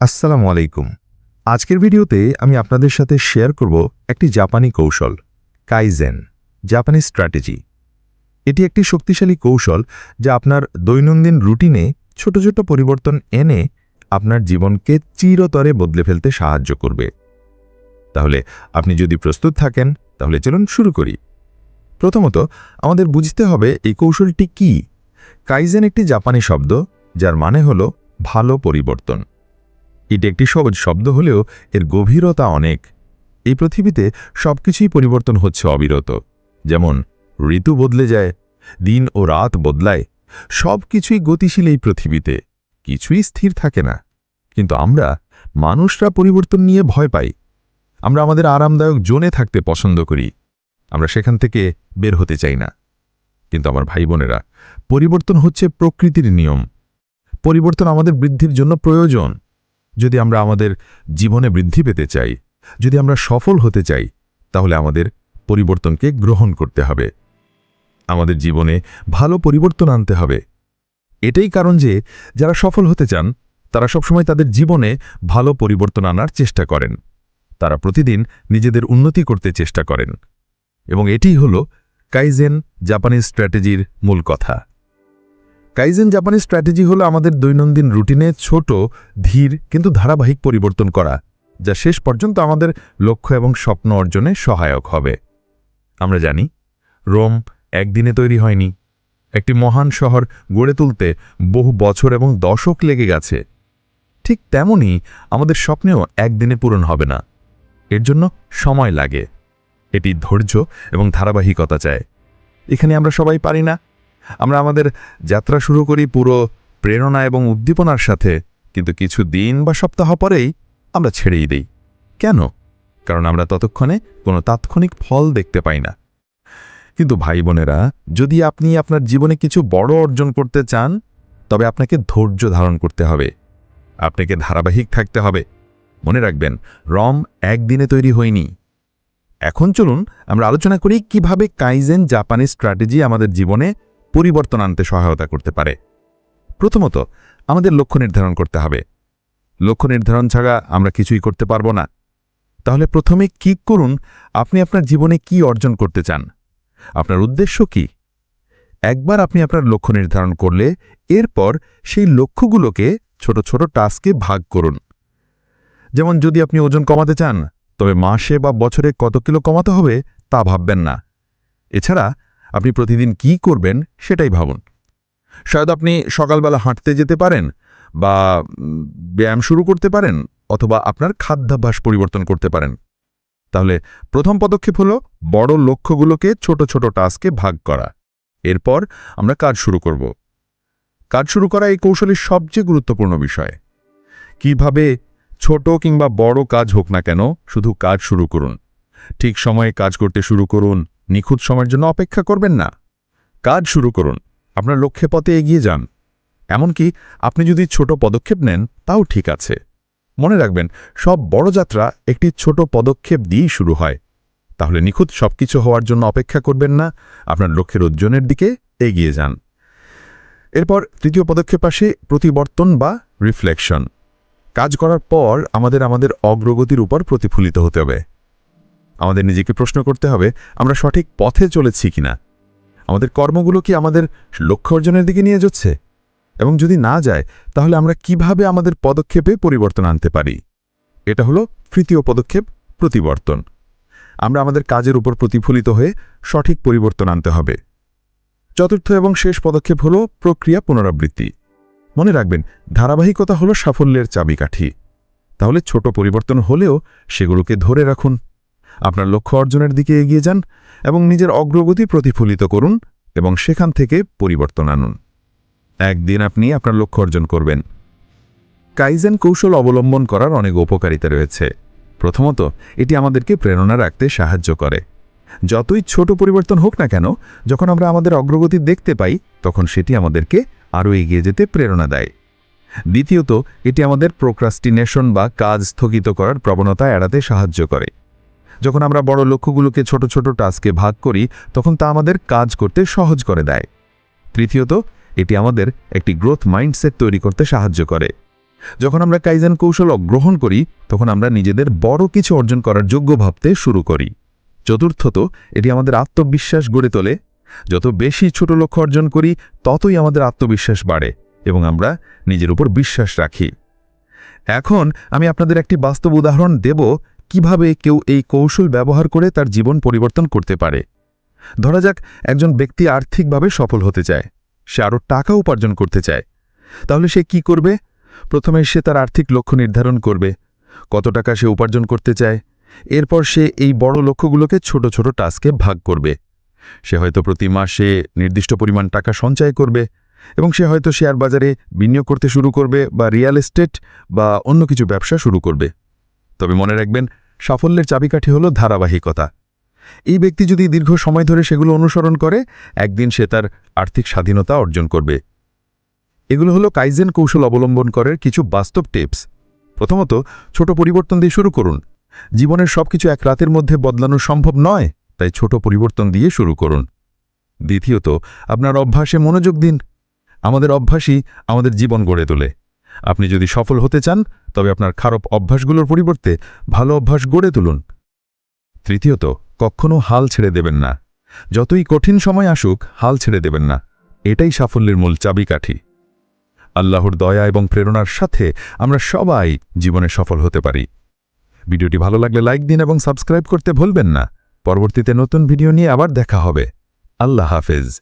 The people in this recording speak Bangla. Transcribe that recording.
আসসালামু আলাইকুম। আজকের ভিডিওতে আমি আপনাদের সাথে শেয়ার করব একটি জাপানি কৌশল, কাইজেন জাপানি স্ট্র্যাটেজি। এটি একটি শক্তিশালী কৌশল যা আপনার দৈনন্দিন রুটিনে ছোট ছোট পরিবর্তন এনে আপনার জীবনকে চিরতরে বদলে ফেলতে সাহায্য করবে। তাহলে আপনি যদি প্রস্তুত থাকেন, তাহলে চলুন শুরু করি। প্রথমত, আমাদের বুঝতে হবে এই কৌশলটি কি। কাইজেন একটি জাপানি শব্দ, যার মানে হল ভালো পরিবর্তন। এটি একটি সহজ শব্দ হলেও এর গভীরতা অনেক। এই পৃথিবীতে সবকিছুই পরিবর্তন হচ্ছে অবিরত। যেমন, ঋতু বদলে যায়, দিন ও রাত বদলায় সব কিছুই গতিশীল এই পৃথিবীতে, কিছুই স্থির থাকে না। কিন্তু আমরা, মানুষরা পরিবর্তন নিয়ে ভয় পাই। আমরা আমাদের আরামদায়ক জোনে থাকতে পছন্দ করি। আমরা সেখান থেকে বের হতে চাই না। কিন্তু আমার ভাই বোনেরা পরিবর্তন হচ্ছে প্রকৃতির নিয়ম। পরিবর্তন আমাদের বৃদ্ধির জন্য প্রয়োজন। যদি আমরা আমাদের জীবনে বৃদ্ধি পেতে চাই, যদি আমরা সফল হতে চাই, তাহলে আমাদের পরিবর্তনকে গ্রহণ করতে হবে। আমাদের জীবনে ভালো পরিবর্তন আনতে হবে। এটাই কারণ যে যারা সফল হতে চান, তারা সবসময় তাদের জীবনে ভালো পরিবর্তন আনার চেষ্টা করেন। তারা প্রতিদিন নিজেদের উন্নতি করতে চেষ্টা করেন। এবং এটিই হল কাইজেন জাপানিজ স্ট্র্যাটেজির মূল কথা। কাইজেন জাপানি স্ট্র্যাটেজি হলো আমাদের দৈনন্দিন রুটিনে ছোট, ধীর, কিন্তু ধারাবাহিক পরিবর্তন করা, যা শেষ পর্যন্ত আমাদের লক্ষ্য এবং স্বপ্ন অর্জনে সহায়ক হবে। আমরা জানি, রোম একদিনে তৈরি হয়নি। একটি মহান শহর গড়ে তুলতে বহু বছর এবং দশক লেগে গেছে। ঠিক তেমনই আমাদের স্বপ্নেও একদিনে পূরণ হবে না। এর জন্য সময় লাগে। এটি ধৈর্য এবং ধারাবাহিকতা চায়। এখানে আমরা সবাই পারি না আমরা আমাদের যাত্রা শুরু করি পুরো প্রেরণা এবং উদ্দীপনার সাথে, কিন্তু কিছু দিন বা সপ্তাহ পরেই আমরা ছেড়েই দেই। কেন? কারণ আমরা ততক্ষণে কোনো তাৎক্ষণিক ফল দেখতে পাই না। কিন্তু ভাই বোনেরা যদি আপনি আপনার জীবনে কিছু বড় অর্জন করতে চান, তবে আপনাকে ধৈর্য ধারণ করতে হবে। আপনাকে ধারাবাহিক থাকতে হবে। মনে রাখবেন, রম একদিনে তৈরি হয়নি। এখন চলুন আমরা আলোচনা করি কীভাবে কাইজেন জাপানি স্ট্র্যাটেজি আমাদের জীবনে পরিবর্তন আনতে সহায়তা করতে পারে। প্রথমত, আমাদের লক্ষ্য নির্ধারণ করতে হবে। লক্ষ্য নির্ধারণ ছাড়া আমরা কিছুই করতে পারব না। তাহলে প্রথমে কি করুন? আপনি আপনার জীবনে কি অর্জন করতে চান? আপনার উদ্দেশ্য কি? একবার আপনি আপনার লক্ষ্য নির্ধারণ করলে এরপর সেই লক্ষ্যগুলোকে ছোট ছোট টাস্কে ভাগ করুন। যেমন, যদি আপনি ওজন কমাতে চান, তবে মাসে বা বছরে কত কিলো কমাতে হবে তা ভাববেন না। এছাড়া আপনি প্রতিদিন কি করবেন সেটাই ভাবুন। শায়দ আপনি সকালবেলা হাঁটতে যেতে পারেন বা ব্যায়াম শুরু করতে পারেন অথবা আপনার খাদ্যাভ্যাস পরিবর্তন করতে পারেন। তাহলে প্রথম পদক্ষেপ হল বড় লক্ষ্যগুলোকে ছোট ছোট টাস্কে ভাগ করা। এরপর আমরা কাজ শুরু করব। কাজ শুরু করা এই কৌশলের সবচেয়ে গুরুত্বপূর্ণ বিষয়। কীভাবে ছোট কিংবা বড় কাজ হোক না কেন, শুধু কাজ শুরু করুন। ঠিক সময়ে কাজ করতে শুরু করুন নিখুঁত সময়ের জন্য অপেক্ষা করবেন না। কাজ শুরু করুন। আপনার লক্ষ্যে পথে এগিয়ে যান। এমনকি আপনি যদি ছোট পদক্ষেপ নেন, তাও ঠিক আছে। মনে রাখবেন, সব বড় যাত্রা একটি ছোট পদক্ষেপ দিয়েই শুরু হয়। তাহলে নিখুঁত সবকিছু হওয়ার জন্য অপেক্ষা করবেন না। আপনার লক্ষ্যের উজ্জ্বনের দিকে এগিয়ে যান। এরপর তৃতীয় পদক্ষেপ আসে প্রতিবর্তন বা রিফ্লেকশন। কাজ করার পর আমাদের আমাদের অগ্রগতির উপর প্রতিফলিত হতে হবে। আমাদের নিজেকে প্রশ্ন করতে হবে, আমরা সঠিক পথে চলেছি কিনা? আমাদের কর্মগুলো কি আমাদের লক্ষ্য অর্জনের দিকে নিয়ে যাচ্ছে? এবং যদি না যায়, তাহলে আমরা কীভাবে আমাদের পদক্ষেপে পরিবর্তন আনতে পারি? এটা হলো তৃতীয় পদক্ষেপ, প্রতিবর্তন। আমরা আমাদের কাজের উপর প্রতিফলিত হয়ে সঠিক পরিবর্তন আনতে হবে। চতুর্থ এবং শেষ পদক্ষেপ হলো প্রক্রিয়া পুনরাবৃত্তি। মনে রাখবেন, ধারাবাহিকতা হলো সাফল্যের চাবিকাঠি। তাহলে ছোট পরিবর্তন হলেও সেগুলোকে ধরে রাখুন। আপনার লক্ষ্য অর্জনের দিকে এগিয়ে যান এবং নিজের অগ্রগতি প্রতিফলিত করুন এবং সেখান থেকে পরিবর্তন আনুন। একদিন আপনি আপনার লক্ষ্য অর্জন করবেন। কাইজেন কৌশল অবলম্বন করার অনেক উপকারিতা রয়েছে। প্রথমত, এটি আমাদেরকে প্রেরণা রাখতে সাহায্য করে। যতই ছোট পরিবর্তন হোক না কেন, যখন আমরা আমাদের অগ্রগতি দেখতে পাই, তখন সেটি আমাদেরকে আরও এগিয়ে যেতে প্রেরণা দেয়। দ্বিতীয়ত, এটি আমাদের প্রোক্রাস্টিনেশন বা কাজ স্থগিত করার প্রবণতা এড়াতে সাহায্য করে। যখন আমরা বড় লক্ষ্যগুলোকে ছোট ছোট টাস্কে ভাগ করি, তখন তা আমাদের কাজ করতে সহজ করে দেয়। তৃতীয়ত, এটি আমাদের একটি গ্রোথ মাইন্ডসেট তৈরি করতে সাহায্য করে। যখন আমরা কাইজান কৌশল গ্রহণ করি, তখন আমরা নিজেদের বড় কিছু অর্জন করার যোগ্য ভাবতে শুরু করি। চতুর্থত, এটি আমাদের আত্মবিশ্বাস গড়ে তোলে। যত বেশি ছোট লক্ষ্য অর্জন করি, ততই আমাদের আত্মবিশ্বাস বাড়ে এবং আমরা নিজের উপর বিশ্বাস রাখি। এখন আমি আপনাদের একটি বাস্তব উদাহরণ দেব কীভাবে কেউ এই কৌশল ব্যবহার করে তার জীবন পরিবর্তন করতে পারে? ধরা যাক, একজন ব্যক্তি আর্থিকভাবে সফল হতে চায়। সে আরও টাকা উপার্জন করতে চায়। তাহলে সে কি করবে? প্রথমে সে তার আর্থিক লক্ষ্য নির্ধারণ করবে। কত টাকা সে উপার্জন করতে চায়? এরপর সে এই বড় লক্ষ্যগুলোকে ছোট ছোট টাস্কে ভাগ করবে। সে হয়তো প্রতি মাসে নির্দিষ্ট পরিমাণ টাকা সঞ্চয় করবে এবং সে হয়তো শেয়ার বাজারে বিনিয়োগ করতে শুরু করবে বা রিয়েল এস্টেট বা অন্য কিছু ব্যবসা শুরু করবে। তবে মনে রাখবেন, সাফল্যের চাবিকাঠি হল ধারাবাহিকতা। এই ব্যক্তি যদি দীর্ঘ সময় ধরে সেগুলো অনুসরণ করে, একদিন সে তার আর্থিক স্বাধীনতা অর্জন করবে। এগুলো হলো কাইজেন কৌশল অবলম্বন করার কিছু বাস্তব টিপস। প্রথমত, ছোট পরিবর্তন দিয়ে শুরু করুন। জীবনের সবকিছু এক রাতের মধ্যে বদলানো সম্ভব নয়, তাই ছোট পরিবর্তন দিয়ে শুরু করুন। দ্বিতীয়ত, আপনার অভ্যাসে মনোযোগ দিন। আমাদের অভ্যাসই আমাদের জীবন গড়ে তোলে। আপনি যদি সফল হতে চান তবে আপনার খারাপ অভ্যাসগুলোর পরিবর্তে ভালো অভ্যাস গড়ে তুলুন। তৃতীয়ত কখনও হাল ছেড়ে দেবেন না। যতই কঠিন সময় আসুক, হাল ছেড়ে দেবেন না। এটাই সাফল্যের মূল চাবিকাঠি। আল্লাহর দয়া এবং প্রেরণার সাথে আমরা সবাই জীবনে সফল হতে পারি। ভিডিওটি ভালো লাগলে লাইক দিন এবং সাবস্ক্রাইব করতে ভুলবেন না। পরবর্তীতে নতুন ভিডিও নিয়ে আবার দেখা হবে। আল্লাহ হাফেজ।